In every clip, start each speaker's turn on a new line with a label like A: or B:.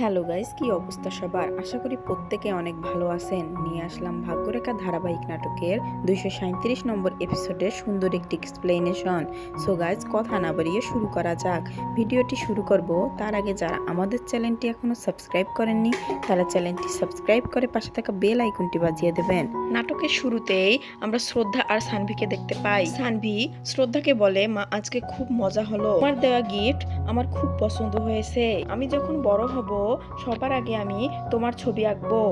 A: Hello guys, কি অবস্থা সবার? আশা করি প্রত্যেকে অনেক ভালো আছেন। নিয়ে আসলাম ভাগ্যরেখা ধারাবাহিক নাটকের দুইশো সাঁত্রিশ নম্বর এপিসোডের সুন্দর একটি এক্সপ্লেনেশন সো গাইস কথা না বাড়িয়ে শুরু করা যাক। ভিডিওটি শুরু করব। তার আগে যারা আমাদের চ্যানেলটি এখনও সাবস্ক্রাইব করেননি, তারা চ্যানেলটি সাবস্ক্রাইব করে পাশে থাকা বেল আইকনটি বাজিয়ে দেবেন। নাটকের শুরুতেই আমরা শ্রদ্ধা আর সানভিকে দেখতে পাই। সানভি শ্রদ্ধাকে বলে, মা, আজকে খুব মজা হলো। আমার দেওয়া গিফট আমার খুব পছন্দ হয়েছে। আমি যখন বড় হব সবার আগে আমি তোমার ছবি আঁকবো।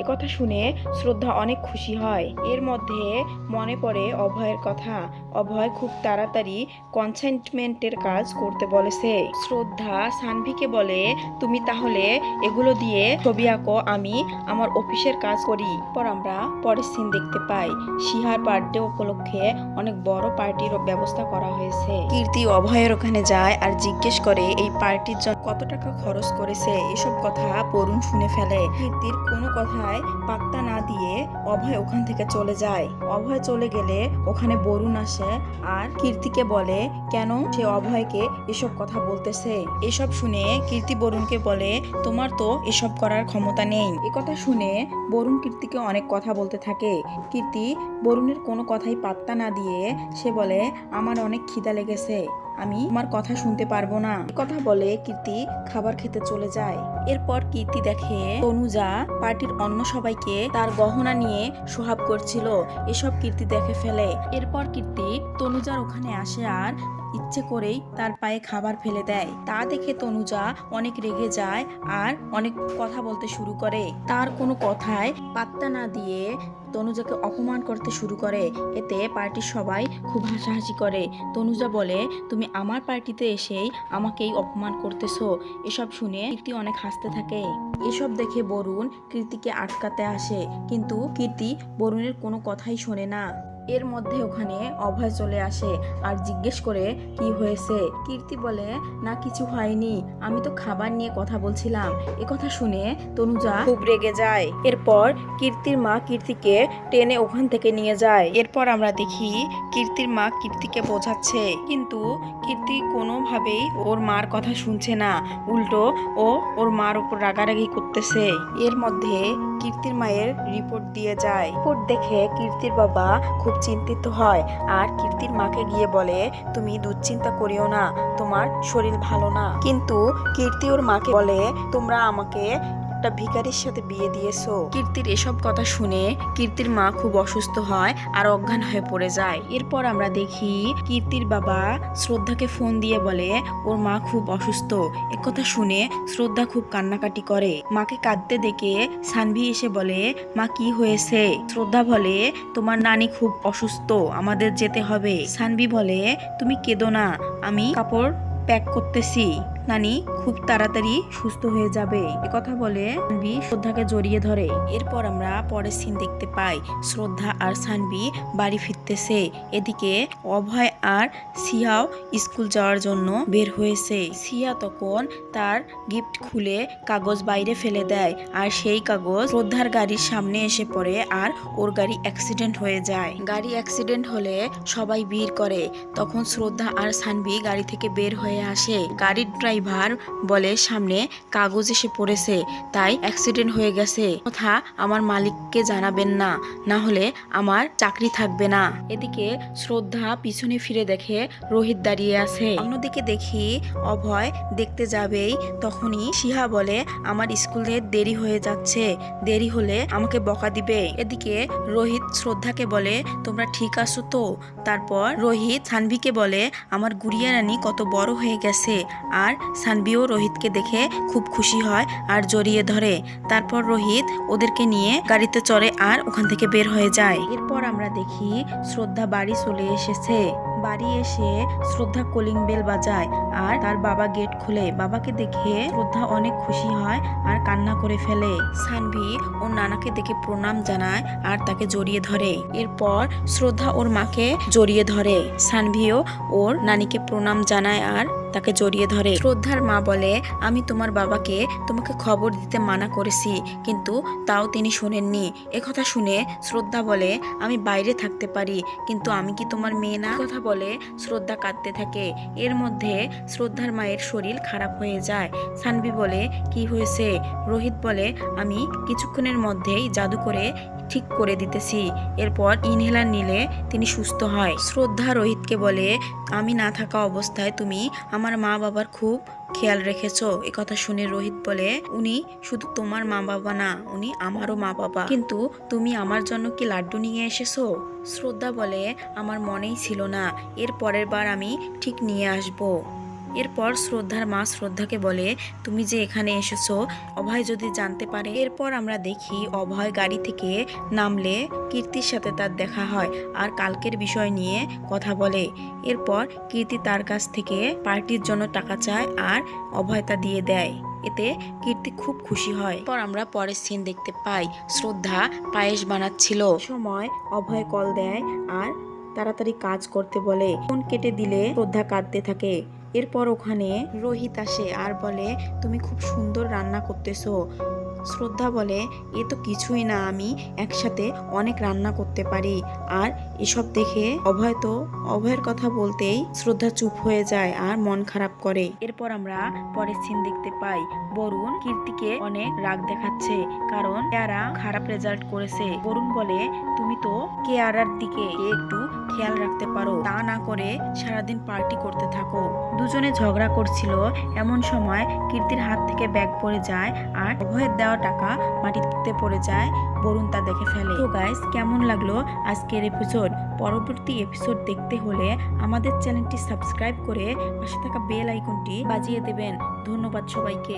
A: একথা শুনে শ্রদ্ধা অনেক খুশি হয়। এর মধ্যে মনে পড়ে অভয়ের কথা। অভয় খুব তাড়াতাড়ি কনসেন্টমেন্টের কাজ করতে বলেছে শ্রদ্ধা সানভিকে বলে, তুমি তাহলে এগুলো দিয়ে ছবি আঁকো, আমি আমার অফিসের কাজ করি। পর আমরা পরের সিন দেখতে পাই। শিহার বার্থডে উপলক্ষে অনেক বড় পার্টির ব্যবস্থা করা হয়েছে। কীর্তি অভয়ের ওখানে যায় আর জিজ্ঞেস করে, এই পার্টির জন্য কত টাকা খরচ করেছে এসব কথা বরুণ শুনে ফেলে। কীর্তির কোনো কথায় পাত্তা না দিয়ে অভয় ওখান থেকে চলে যায়। অভয় চলে গেলে ওখানে বরুণ আসে আর কীর্তিকে বলে, কেন সে অভয়কে এসব কথা বলতেছে? এসব শুনে কীর্তি বরুণকে বলে, তোমার তো এসব করার ক্ষমতা নেই। এ কথা শুনে বরুণ কীর্তিকে অনেক কথা বলতে থাকে। কীর্তি বরুণের কোনো কথাই পাত্তা না দিয়ে সে বলে, আমার অনেক খিদা লেগেছে। আমি আমার কথা শুনতে পারব না। কথা বলে কীর্তি খাবার খেতে চলে যায়। এরপর কীর্তি দেখে তনুজা পার্টির অন্য সবাইকে তার গহনা নিয়ে সোহাব করছিল। এসব কীর্তি দেখে ফেলে। এরপর কীর্তি তনুজার ওখানে আসে আর ইচ্ছে করেই তার পায়ে খাবার ফেলে দেয়। তা দেখে তনুজা অনেক রেগে যায় আর অনেক কথা বলতে শুরু করে। তার কোনো কথায় পাত্তা না দিয়ে তনুজাকে অপমান করতে শুরু করে। এতে পার্টির সবাই খুব হাসাহাসি করে। তনুজা বলে, তুমি আমার পার্টিতে এসেই আমাকেই অপমান করতেছো। এসব শুনে কীর্তি অনেক হাসতে থাকে। এসব দেখে বরুণ কীর্তিকে আটকাতে আসে। কিন্তু কীর্তি বরুণের কোনো কথাই শোনে না। এর মধ্যে ওখানে অভয় চলে আসে আর জিজ্ঞেস করে, কি হয়েছে? কীর্তি বলে, না, কিছু হয়নি। আমি তো খাবার নিয়ে কথা বলছিলাম। এ কথা শুনে তনুজা খুব রেগে যায়। এরপর কীর্তির মা কীর্তিকে টেনে ওখান থেকে নিয়ে যায়। এরপর আমরা দেখি কীর্তির মা কীর্তিকে বোঝাচ্ছে। কিন্তু কীর্তি কোনোভাবেই ওর মার কথা শুনছে না। উল্টো, ও ওর মার উপর রাগারাগি করতেছে। এর মধ্যে কীর্তির মায়ের রিপোর্ট দিয়ে যায়। রিপোর্ট দেখে কীর্তির বাবা খুব চিন্তিত হয় আর কীর্তির মাকে গিয়ে বলে, তুমি দুশ্চিন্তা করিও না, তোমার শরীর ভালো না। কিন্তু কীর্তি ওর মাকে বলে, তোমরা আমাকে একটা ভিখারির সাথে বিয়ে দিয়েছ? কীর্তির এসব কথা শুনে কীর্তির মা খুব অসুস্থ হয় আর অজ্ঞান হয়ে পড়ে যায়। এরপর আমরা দেখি কীর্তির বাবা শ্রদ্ধাকে ফোন দিয়ে বলে, ওর মা খুব অসুস্থ। কথা শুনে শ্রদ্ধা খুব কান্নাকাটি করে। মাকে কাঁদতে দেখে সানভি এসে বলে, মা, কি হয়েছে? শ্রদ্ধা বলে, তোমার নানি খুব অসুস্থ, আমাদের যেতে হবে। সানভি বলে, তুমি কেঁদো না, আমি কাপড় প্যাক করতেছি। নানি খুব তাড়াতাড়ি সুস্থ হয়ে যাবে। কথা বলে সানভি শ্রদ্ধাকে জড়িয়ে ধরে। এরপর আমরা পরের সিন দেখতে পাই শ্রদ্ধা আর সানভি বাড়ি ফিরতেছে। এদিকে অভয় আর সিয়াও স্কুল যাওয়ার জন্য বের হয়েছে। সিয়া তখন তার গিফট খুলে কাগজ বাইরে ফেলে দেয় আর সেই কাগজ শ্রদ্ধার গাড়ির সামনে এসে পড়ে আর ওর গাড়ি অ্যাক্সিডেন্ট হয়ে যায়। গাড়ি অ্যাক্সিডেন্ট হলে সবাই ভিড় করে। তখন শ্রদ্ধা আর সানভি গাড়ি থেকে বের হয়ে আসে। গাড়ির ড্রাইভার বলে, সামনে কাগজ এসে পড়েছে, তাই অ্যাক্সিডেন্ট হয়ে গেছে। কথা আমার মালিককে জানাবেন না না হলে আমার চাকরি থাকবে না। এদিকে শ্রদ্ধা পিছনে ফিরে দেখে রোহিত দাঁড়িয়ে আছে। অন্যদিকে দেখি অভয় দেখতে যাবেই, তখনই সিহা বলে, আমার স্কুলে দেরি হয়ে যাচ্ছে, দেরি হলে আমাকে বকা দিবে। এদিকে রোহিত শ্রদ্ধাকে বলে, তোমরা ঠিক আছো তো? তারপর রোহিত সানভিকে বলে, আমার গুড়িয়া রানী কত বড় হয়ে গেছে, আর সানভিও রোহিতকে দেখে খুব খুশি হয় আর জড়িয়ে ধরে। তারপর রোহিত ওদেরকে নিয়ে গাড়িতে চড়ে আর ওখান থেকে বের হয়ে যায়। এরপর আমরা দেখি শ্রদ্ধা বাড়ি চলে এসেছে। বাড়ি এসে শ্রদ্ধা কলিং বেল বাজায় আর তার বাবা গেট খুলে। বাবাকে দেখে শ্রদ্ধা অনেক খুশি হয় আর কান্না করে ফেলে। সানভি ওর নানাকে দেখে প্রণাম জানায় আর তাকে জড়িয়ে ধরে। এরপর শ্রদ্ধা ওর মাকে জড়িয়ে ধরে। সানভিও ওর নানিকে প্রণাম জানায় আর তাকে জড়িয়ে ধরে। শ্রদ্ধার মা বলে, আমি তোমার বাবাকে তোমাকে খবর দিতে মানা করেছি, কিন্তু তাও তিনি শোনেননি। একথা শুনে শ্রদ্ধা বলে, আমি বাইরে থাকতে পারি, কিন্তু আমি কি তোমার মেয়ে না? কথা বলে শ্রদ্ধা কাঁদতে থাকে। এর মধ্যে শ্রদ্ধার মায়ের শরীর খারাপ হয়ে যায়। সানভি বলে, কি হয়েছে? রোহিত বলে, আমি কিছুক্ষণের মধ্যেই জাদু করে ঠিক করে দিতেছি। এরপর ইনহেলার নিলে তিনি সুস্থ হয়। শ্রদ্ধা রোহিতকে বলে, আমি না থাকা অবস্থায় তুমি আমার মা বাবার খুব খেয়াল রেখেছো। এ কথা শুনে রোহিত বলে, উনি শুধু তোমার মা বাবা না, উনি আমারও মা বাবা কিন্তু তুমি আমার জন্য কি লাড্ডু নিয়ে এসেছ? শ্রদ্ধা বলে, আমার মনেই ছিল না। এর পরের বার আমি ঠিক নিয়ে আসব। এরপর শ্রদ্ধার মা শ্রদ্ধাকে বলে, তুমি যে এখানে এসেছ, অভয় যদি জানতে পারে? এরপর আমরা দেখি অভয় গাড়ি থেকে নামলে কীর্তির সাথে তার দেখা হয় আর কালকের বিষয় নিয়ে কথা বলে। এরপর কীর্তি তার কাছ থেকে পার্টির জন্য টাকা চায় আর অভয় তা দিয়ে দেয়। এতে কীর্তি খুব খুশি হয়। পর আমরা পরের সিন দেখতে পাই শ্রদ্ধা পায়েস বানাচ্ছিল। সময় অভয় কল দেয় আর তাড়াতাড়ি কাজ করতে বলে, ফোন কেটে দিলে শ্রদ্ধা কাঁদতে থাকে। এরপর ওখানে রোহিত আসে আর বলে তুমি খুব সুন্দর রান্না করতেছো। শ্রদ্ধা বলে, এ তো কিছুই না আমি একসাথে অনেক রান্না করতে পারি। আর এসব দেখে অভয় তো, অভয়ের কথা বলতেই শ্রদ্ধা চুপ হয়ে যায় আর মন খারাপ করে। এরপর আমরা পরের সিন দেখতে পাই। বরুণ কীর্তিকে অনেক রাগ দেখাচ্ছে কারণ কেয়ারা খারাপ রেজাল্ট করেছে। বরুণ বলে, তুমি তো কেয়ারার দিকে একটু খেয়াল রাখতে পারো। তা না করে সারাদিন পার্টি করতে থাকো। দুজনে ঝগড়া করছিল। এমন সময় কীর্তির হাত থেকে ব্যাগ পড়ে যায় আর অভয়ের দেওয়া টাকা মাটিতে পড়ে যায়, বরুণ তা দেখে ফেলে। তো গাইস কেমন লাগল আজকের এপিসোড পরবর্তী এপিসোড দেখতে হলে আমাদের চ্যানেলটি সাবস্ক্রাইব করে পাশে থাকা বেল আইকনটি বাজিয়ে দেবেন। ধন্যবাদ সবাইকে।